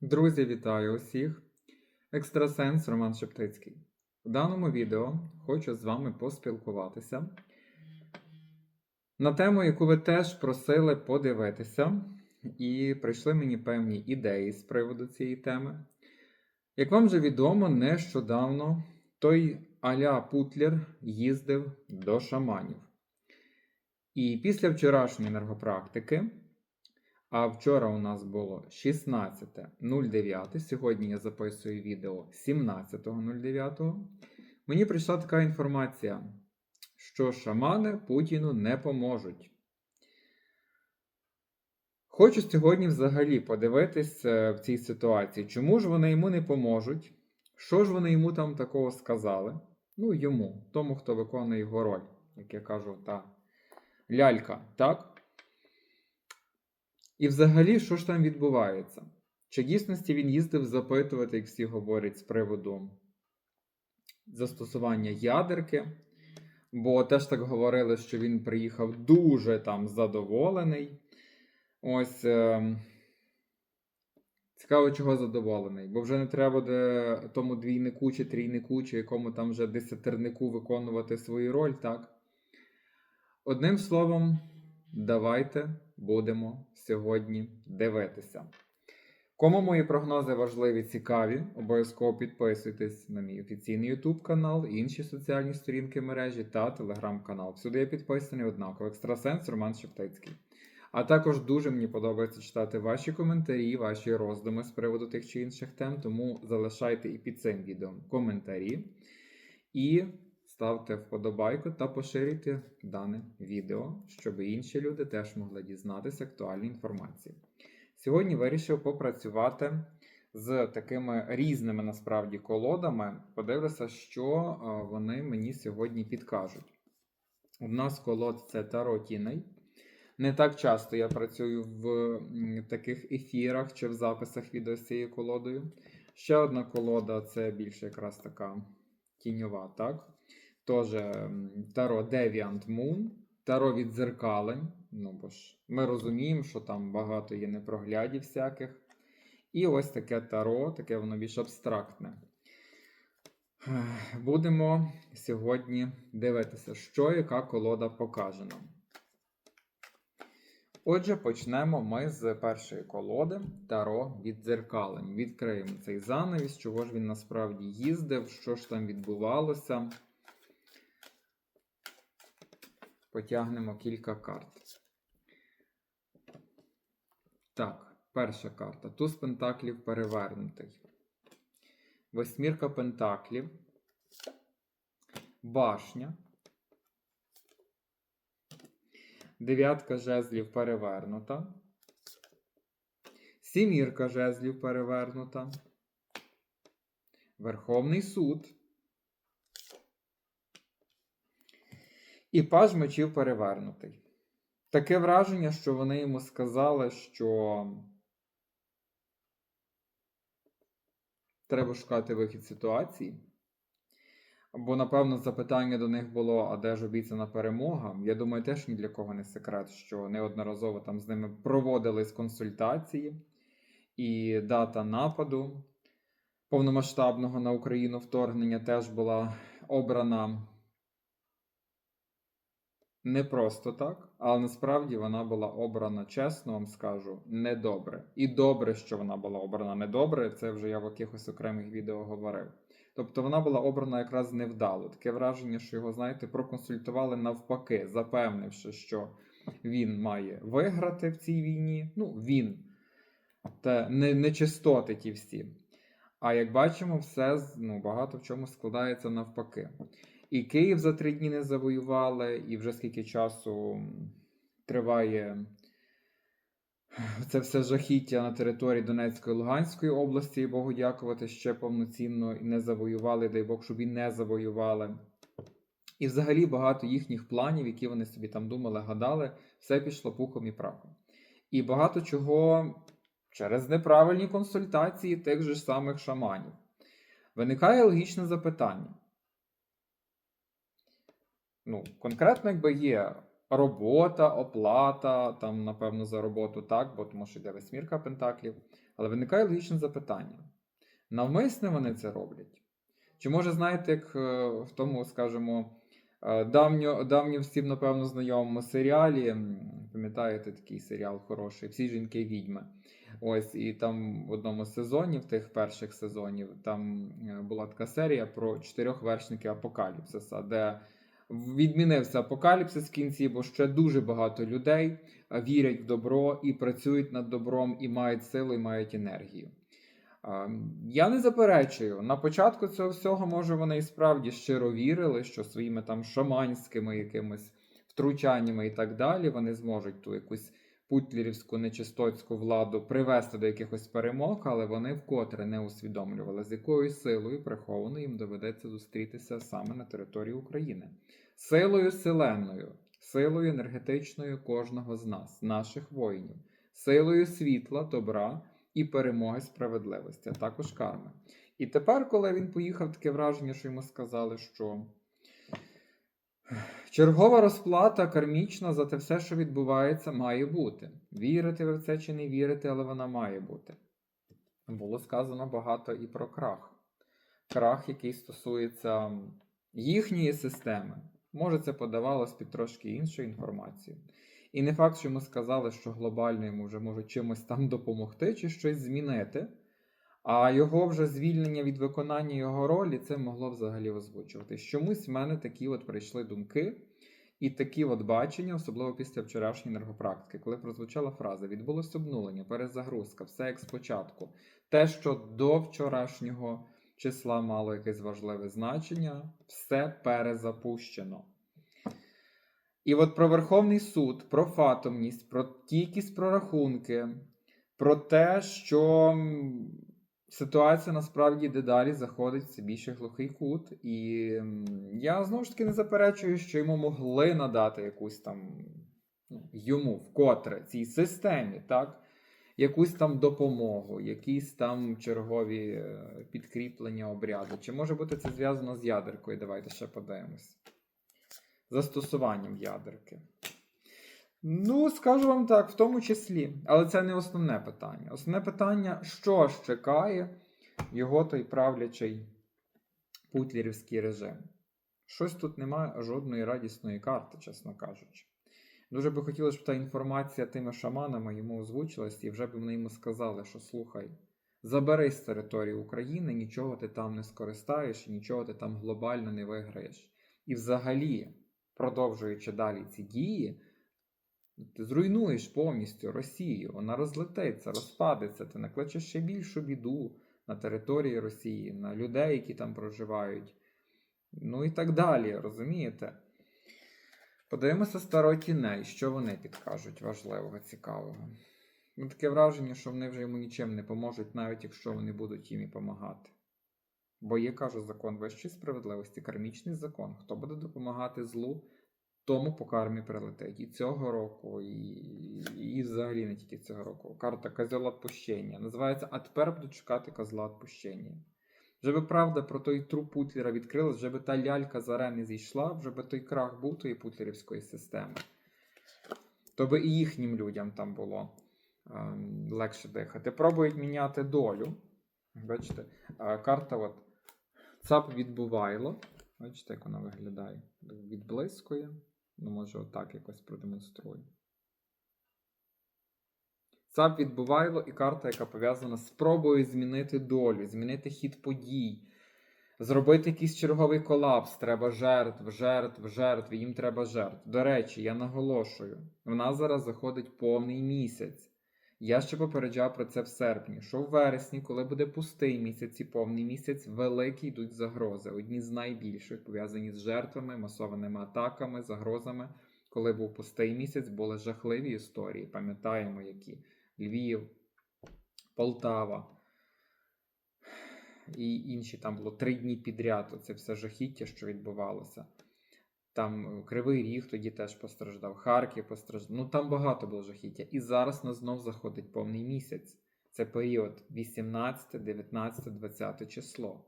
Друзі, вітаю усіх! Екстрасенс Роман Шептицький. У даному відео хочу з вами поспілкуватися на тему, яку ви теж просили подивитися, і прийшли мені певні ідеї з приводу цієї теми. Як вам вже відомо, нещодавно той Аля Путлер їздив до шаманів. І після вчорашньої енергопрактики. А вчора у нас було 16.09. Сьогодні я записую відео 17.09. Мені прийшла така інформація, що шамани Путіну не поможуть. Хочу сьогодні взагалі подивитись е, в цій ситуації, чому ж вони йому не поможуть, що ж вони йому там такого сказали. Ну, йому, тому, хто виконує його роль, як я кажу, та лялька, так? І взагалі, що ж там відбувається? Чи дійсності він їздив запитувати, як всі говорять, з приводу застосування ядерки? Бо теж так говорили, що він приїхав дуже там задоволений. Ось е... цікаво, чого задоволений. Бо вже не треба буде тому двійнику чи трійнику, чи якому там вже десятирнику виконувати свою роль, так? Одним словом, давайте будемо сьогодні дивитися. Кому мої прогнози важливі, цікаві, обов'язково підписуйтесь на мій офіційний YouTube канал, інші соціальні сторінки мережі та телеграм-канал. Всюди я підписаний однаково. Екстрасенс Роман Шептицький. А також дуже мені подобається читати ваші коментарі, ваші роздуми з приводу тих чи інших тем, тому залишайте і під цим відео коментарі. І ставте вподобайку та поширюйте дане відео, щоб інші люди теж могли дізнатися актуальної інформації. Сьогодні вирішив попрацювати з такими різними насправді колодами. Подивлюся, що е, вони мені сьогодні підкажуть. У нас колод це Таро Тіней. Не так часто я працюю в таких ефірах чи в записах відео з цією колодою. Ще одна колода це більше якраз така тіньова, так? Тож Таро Deviant Moon, Таро відзеркалень. Ну, бо ж ми розуміємо, що там багато є непроглядів всяких. І ось таке таро, таке воно більш абстрактне. Будемо сьогодні дивитися, що яка колода покаже нам. Отже, почнемо ми з першої колоди Таро віддзеркалень. Відкриємо цей занавіс, чого ж він насправді їздив, що ж там відбувалося. Потягнемо кілька карт. Так, перша карта. Туз пентаклів перевернутий. Восьмірка пентаклів. Башня. Дев'ятка жезлів перевернута. Сімірка жезлів перевернута. Верховний суд. І паж мечів перевернутий. Таке враження, що вони йому сказали, що треба шукати вихід ситуації. Бо, напевно, запитання до них було: а де ж обіцяна перемога? Я думаю, теж ні для кого не секрет, що неодноразово там з ними проводились консультації, і дата нападу повномасштабного на Україну вторгнення теж була обрана не просто так, але насправді вона була обрана, чесно вам скажу, недобре. І добре, що вона була обрана недобре, це вже я в якихось окремих відео говорив. Тобто вона була обрана якраз невдало. Таке враження, що його, знаєте, проконсультували навпаки, запевнивши, що він має виграти в цій війні. Ну, він, та не, нечистоти ті всі. А як бачимо, все ну, багато в чому складається навпаки. І Київ за три дні не завоювали, і вже скільки часу триває це все жахіття на території Донецької і Луганської області, і Богу дякувати, ще повноцінно і не завоювали, дай Бог, щоб і не завоювали. І взагалі багато їхніх планів, які вони собі там думали, гадали, все пішло пухом і прахом. І багато чого через неправильні консультації тих же самих шаманів. Виникає логічне запитання. Ну, конкретно, якби є робота, оплата, там, напевно, за роботу так, бо тому що йде восьмірка пентаклів. Але виникає логічне запитання: навмисне вони це роблять? Чи може, знаєте, як е, в тому, скажімо, е, давньо, давньо всім, напевно, знайомому серіалі, пам'ятаєте такий серіал хороший, всі жінки відьми. Ось, і там в одному з сезонів, тих перших сезонів, там е, була така серія про чотирьох вершників апокаліпсиса, де відмінився апокаліпсис в кінці, бо ще дуже багато людей вірять в добро і працюють над добром, і мають силу, і мають енергію. Я не заперечую, на початку цього всього, може, вони і справді щиро вірили, що своїми там шаманськими якимись втручаннями і так далі вони зможуть ту якусь путлерівську нечистоцьку владу привести до якихось перемог, але вони вкотре не усвідомлювали, з якою силою приховано їм доведеться зустрітися саме на території України. Силою селенною, силою енергетичною кожного з нас, наших воїнів, силою світла, добра і перемоги справедливості, а також карми. І тепер, коли він поїхав, таке враження, що йому сказали, що чергова розплата кармічна за те все, що відбувається, має бути. Вірити ви в це чи не вірити, але вона має бути. Було сказано багато і про крах. Крах, який стосується їхньої системи. Може, це подавалось під трошки іншою інформацією. І не факт, що йому сказали, що глобально йому вже можуть чимось там допомогти чи щось змінити. А його вже звільнення від виконання його ролі це могло взагалі озвучувати. Чомусь в мене такі от прийшли думки і такі от бачення, особливо після вчорашньої енергопрактики, коли прозвучала фраза: відбулось обнулення, перезагрузка, все як спочатку. Те, що до вчорашнього числа мало якесь важливе значення, все перезапущено. І от про Верховний суд, про фатомність, про ті якісь прорахунки, про те, що ситуація насправді дедалі заходить все більше глухий кут. І я знову ж таки не заперечую, що йому могли надати якусь там ну, йому вкотре цій системі, так? Якусь там допомогу, якісь там чергові е, підкріплення обряду. Чи може бути це зв'язано з ядеркою? Давайте ще подивимось застосуванням ядерки? Ну, скажу вам так, в тому числі. Але це не основне питання. Основне питання, що ж чекає його той правлячий путлерівський режим. Щось тут немає жодної радісної карти, чесно кажучи. Дуже би хотілося, щоб та інформація тими шаманами йому озвучилась, і вже б вони йому сказали, що слухай, забери з території України, нічого ти там не скористаєш, нічого ти там глобально не виграєш. І взагалі, продовжуючи далі ці дії, ти зруйнуєш повністю Росію, вона розлетиться, розпадеться, ти накличеш ще більшу біду на території Росії, на людей, які там проживають. Ну і так далі, розумієте? Подивимося старо тіней, що вони підкажуть важливого, цікавого. Ну, таке враження, що вони вже йому нічим не поможуть, навіть якщо вони будуть їм і допомагати. Бо є, кажу, закон вищої справедливості, кармічний закон. Хто буде допомагати злу, тому по кармі прилетить. І цього року, і, і взагалі не тільки цього року. Карта козел відпущення. Називається А тепер буду чекати козла відпущення. Вже би правда про той труп Путлера відкрилась, вже би та лялька з арени зійшла, вже би той крах був тої путлерівської системи. То би і їхнім людям там було ем, легше дихати. Пробують міняти долю. Бачите, а, карта от ЦАП відбувайло. Бачите, як вона виглядає? Відблискує. Ну, може, отак якось продемонструю. ЦАП відбувайло і карта, яка пов'язана з спробою змінити долю, змінити хід подій, зробити якийсь черговий колапс. Треба жертв, жертв, жертв, їм треба жертв. До речі, я наголошую, в нас зараз заходить повний місяць. Я ще попереджав про це в серпні, що в вересні, коли буде пустий місяць і повний місяць, великі йдуть загрози. Одні з найбільших пов'язані з жертвами, масованими атаками, загрозами. Коли був пустий місяць, були жахливі історії. Пам'ятаємо, які Львів, Полтава і інші там було три дні підряд. Оце все жахіття, що відбувалося. Там Кривий Ріг тоді теж постраждав, Харків постраждав. Ну там багато було жахіття. І зараз нас знов заходить повний місяць. Це період 18, 19, 20 число.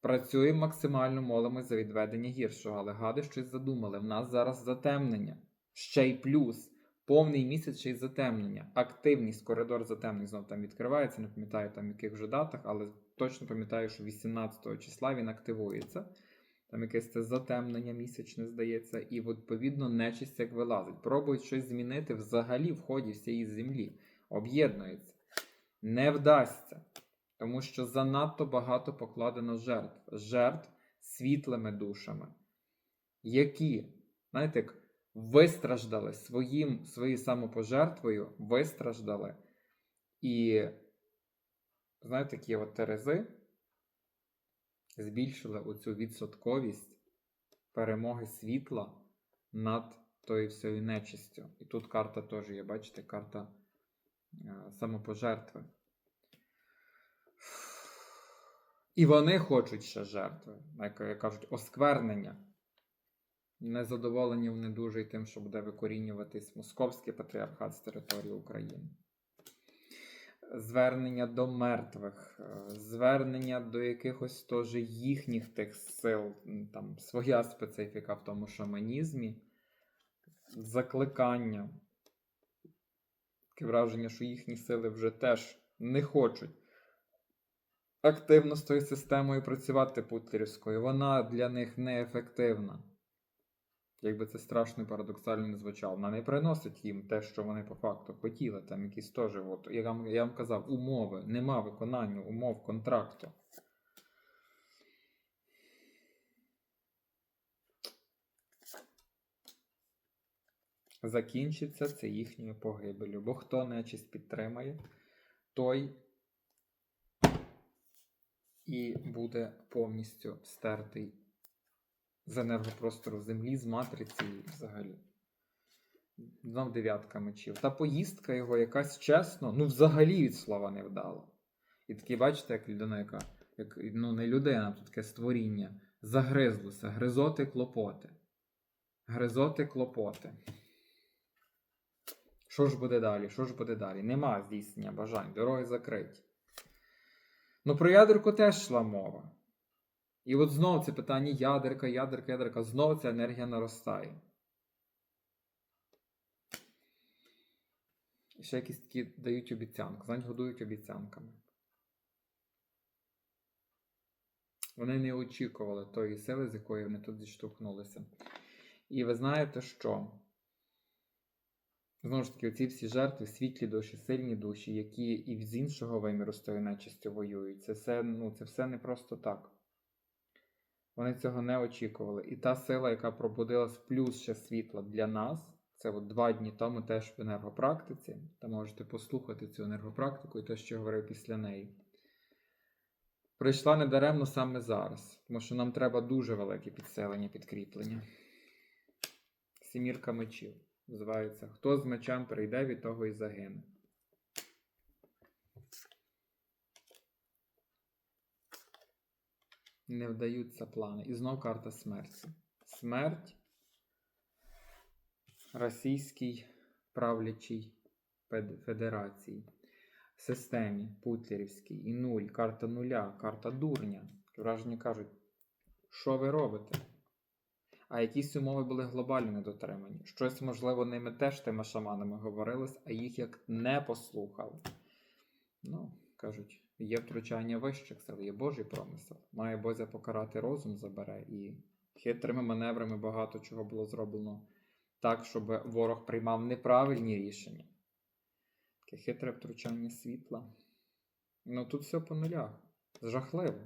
Працюємо максимально, молимось за відведення гіршого, але гади щось задумали. В нас зараз затемнення. Ще й плюс. Повний місяць ще й затемнення. Активність, коридор затемнень знов там відкривається. Не пам'ятаю там яких вже датах, але точно пам'ятаю, що 18 числа він активується. Там якесь це затемнення місячне здається, і відповідно нечисть як вилазить. Пробують щось змінити взагалі в ході всієї землі. Об'єднується. Не вдасться. Тому що занадто багато покладено жертв. Жертв світлими душами, які, знаєте, як вистраждали своїм, своєю самопожертвою, вистраждали. І, знаєте, такі от терези збільшили оцю відсотковість перемоги світла над тою всією нечистю. І тут карта теж є, бачите, карта е, самопожертви. І вони хочуть ще жертви, як кажуть, осквернення. Незадоволені вони дуже і тим, що буде викорінюватись московський патріархат з території України. Звернення до мертвих, е, звернення до якихось теж їхніх тих сил, там своя специфіка в тому шаманізмі, закликання. Таке враження, що їхні сили вже теж не хочуть активно з тою системою працювати путлерівською. Вона для них неефективна. Якби це страшно і парадоксально не звучало. Вона не приносить їм те, що вони по факту хотіли. Там якісь теж, от, я, вам, я вам казав, умови. Нема виконання умов контракту. Закінчиться це їхньою погибелю. Бо хто нечисть підтримає, той і буде повністю стертий з енергопростору землі, з матриці взагалі. Знов дев'ятка мечів. Та поїздка його якась чесно, ну взагалі від слова не вдала. І такі, бачите, як людина, яка, як, ну не людина, тут таке створіння, загризлося, гризоти клопоти. Гризоти клопоти. Що ж буде далі? Що ж буде далі? Нема здійснення бажань, дороги закриті. Ну про ядерку теж йшла мова. І от знову це питання ядерка, ядерка, ядерка, знову ця енергія наростає. І ще якісь такі дають обіцянки, знають, годують обіцянками. Вони не очікували тої сили, з якої вони тут зіштовхнулися. І ви знаєте, що? Знову ж таки, оці всі жертви, світлі душі, сильні душі, які і з іншого виміру з тою нечистю воюють. Це все, ну, це все не просто так. Вони цього не очікували. І та сила, яка пробудилась плюс ще світла для нас, це от два дні тому теж в енергопрактиці. Та можете послухати цю енергопрактику і те, що я говорив після неї. Прийшла недаремно саме зараз, тому що нам треба дуже велике підселення, підкріплення. Сімірка мечів називається Хто з мечем прийде, від того і загине. Не вдаються плани. І знов карта смерті. Смерть Російській правлячій федерації, системі Путлерівській і нуль, карта нуля, карта дурня. Враження кажуть, що ви робите? А якісь умови були глобально недотримані. Щось, можливо, ними теж тими шаманами говорилось, а їх як не послухали. Ну, кажуть, є втручання вищих сил, є Божий промисел. Має Бозя покарати розум забере, і хитрими маневрами багато чого було зроблено так, щоб ворог приймав неправильні рішення. Таке хитре втручання світла. Ну тут все по нулях. Жахливо.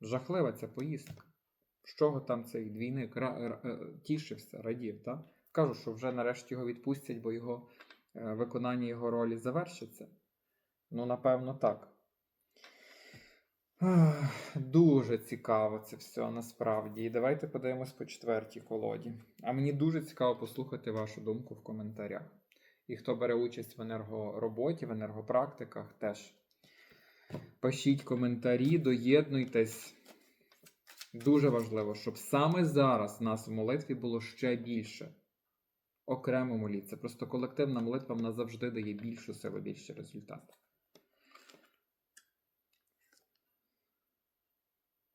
Жахлива ця поїздка. З чого там цей двійник е, тішився, радів, так? Кажу, що вже нарешті його відпустять, бо його е, виконання його ролі завершиться. Ну, напевно, так. Дуже цікаво це все насправді. І давайте подивимось по четвертій колоді. А мені дуже цікаво послухати вашу думку в коментарях. І хто бере участь в енергороботі, в енергопрактиках, теж пишіть коментарі, доєднуйтесь. Дуже важливо, щоб саме зараз нас в молитві було ще більше. Окремо моліться. Просто колективна молитва вона завжди дає більшу силу, більший результат.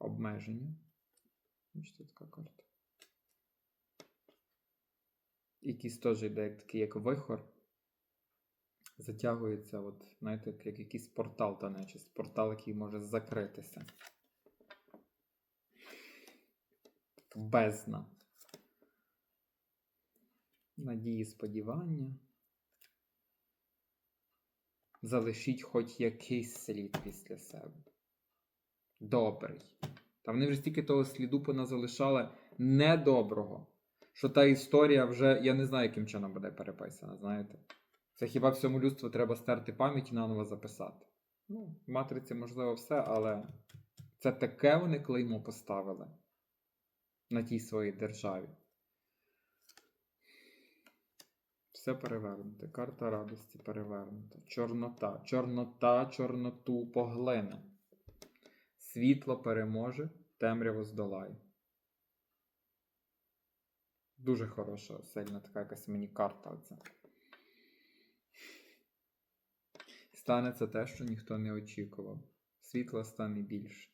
Обмеження. Бачите, така карта. якийсь теж йде як такий, як вихор. Затягується, от, знаєте, як, як якийсь портал та нечисть. Портал, який може закритися. Бездна. Надії, сподівання. Залишіть хоч якийсь слід після себе. Добрий. Та вони вже стільки того сліду поназалишали недоброго, що та історія вже, я не знаю, яким чином буде переписана, знаєте. Це хіба всьому людству треба стерти пам'ять і наново записати. Ну, в матриці можливо все, але це таке вони клеймо поставили на тій своїй державі. Все перевернуте. Карта радості перевернута. Чорнота. Чорнота, чорноту поглине. Світло переможе, темряву здолає. Дуже хороша, сильна така якась мені карта. Оця. Станеться те, що ніхто не очікував. Світла стане більше.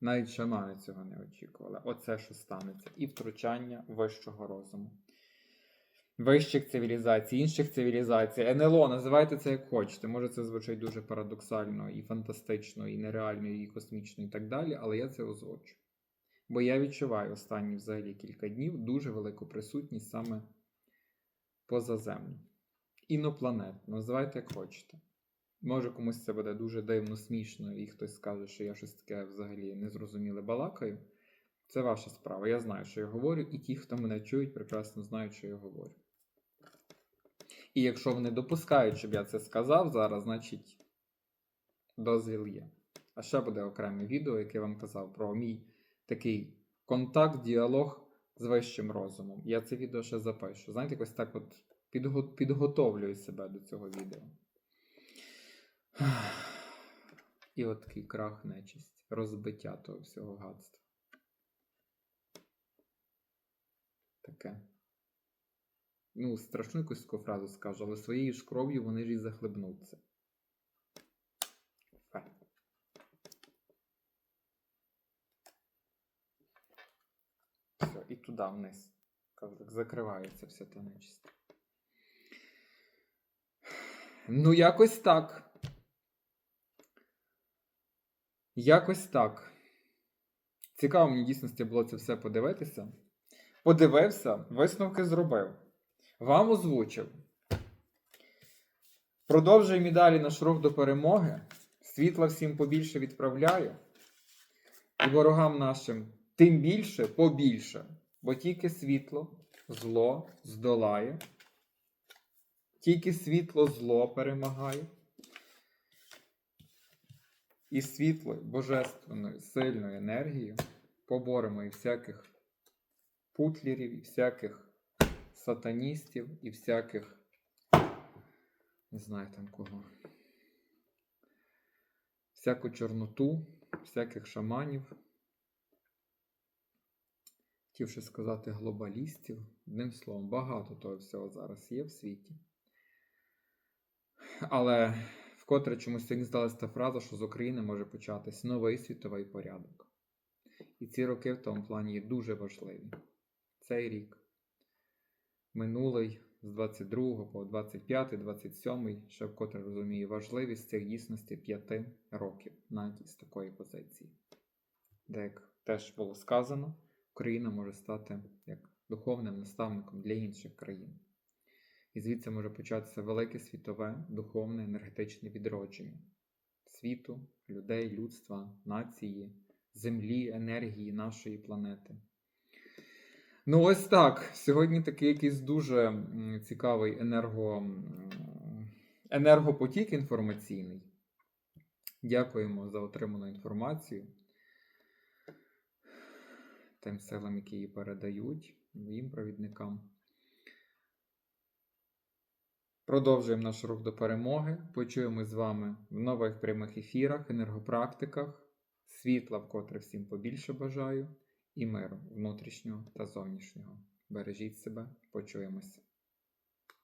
Навіть шамани цього не очікували. Оце що станеться. І втручання вищого розуму. Вищих цивілізацій, інших цивілізацій. НЛО, називайте це як хочете. Може, це звучить дуже парадоксально, і фантастично, і нереально, і космічно, і так далі, але я це озвучу. Бо я відчуваю останні взагалі кілька днів дуже велику присутність саме позаземну. Інопланетну, називайте як хочете. Може, комусь це буде дуже дивно, смішно, і хтось скаже, що я щось таке взагалі незрозуміле балакаю. Це ваша справа. Я знаю, що я говорю, і ті, хто мене чують, прекрасно знають, що я говорю. І якщо вони допускають, щоб я це сказав зараз, значить дозвіл є. А ще буде окреме відео, яке я вам казав про мій такий контакт, діалог з вищим розумом. Я це відео ще запишу. Знаєте, якось так от підго- підготовлюю себе до цього відео. І от такий крах нечисть, розбиття того всього гадства. Таке. Ну, страшну якусь таку фразу скажу, але своєю ж кров'ю вони ж і захлебнуться. Все, і туди вниз. Так закривається вся та нечисть. Ну, якось так. Якось так. Цікаво мені дійсності було це все подивитися. Подивився, висновки зробив. Вам озвучив. Продовжуємо і далі наш рух до перемоги. Світла всім побільше відправляю. І ворогам нашим тим більше побільше. Бо тільки світло зло здолає. Тільки світло зло перемагає. І світлою, божественною, сильною енергією поборемо і всяких путлерів, і всяких сатаністів, і всяких. Не знаю там кого. Всяку чорноту, всяких шаманів. Хотівши сказати глобалістів. Одним словом, багато того всього зараз є в світі. Але вкотре чомусь сьогодні здалася та фраза, що з України може початись новий світовий порядок. І ці роки в тому плані є дуже важливі. Цей рік, минулий з 22 по 25, 27, ще вкотре розумію важливість цих дійсності 5 років навіть з такої позиції. Де, як теж було сказано, Україна може стати як духовним наставником для інших країн. І звідси може початися велике світове духовне енергетичне відродження світу, людей, людства, нації, землі, енергії нашої планети. Ну, ось так. Сьогодні такий якийсь дуже цікавий енерго, енергопотік інформаційний. Дякуємо за отриману інформацію. Тим силам, які її передають, моїм провідникам. Продовжуємо наш рух до перемоги. Почуємо з вами в нових прямих ефірах, енергопрактиках. Світла, вкотре всім побільше бажаю, і миру внутрішнього та зовнішнього. Бережіть себе, почуємося.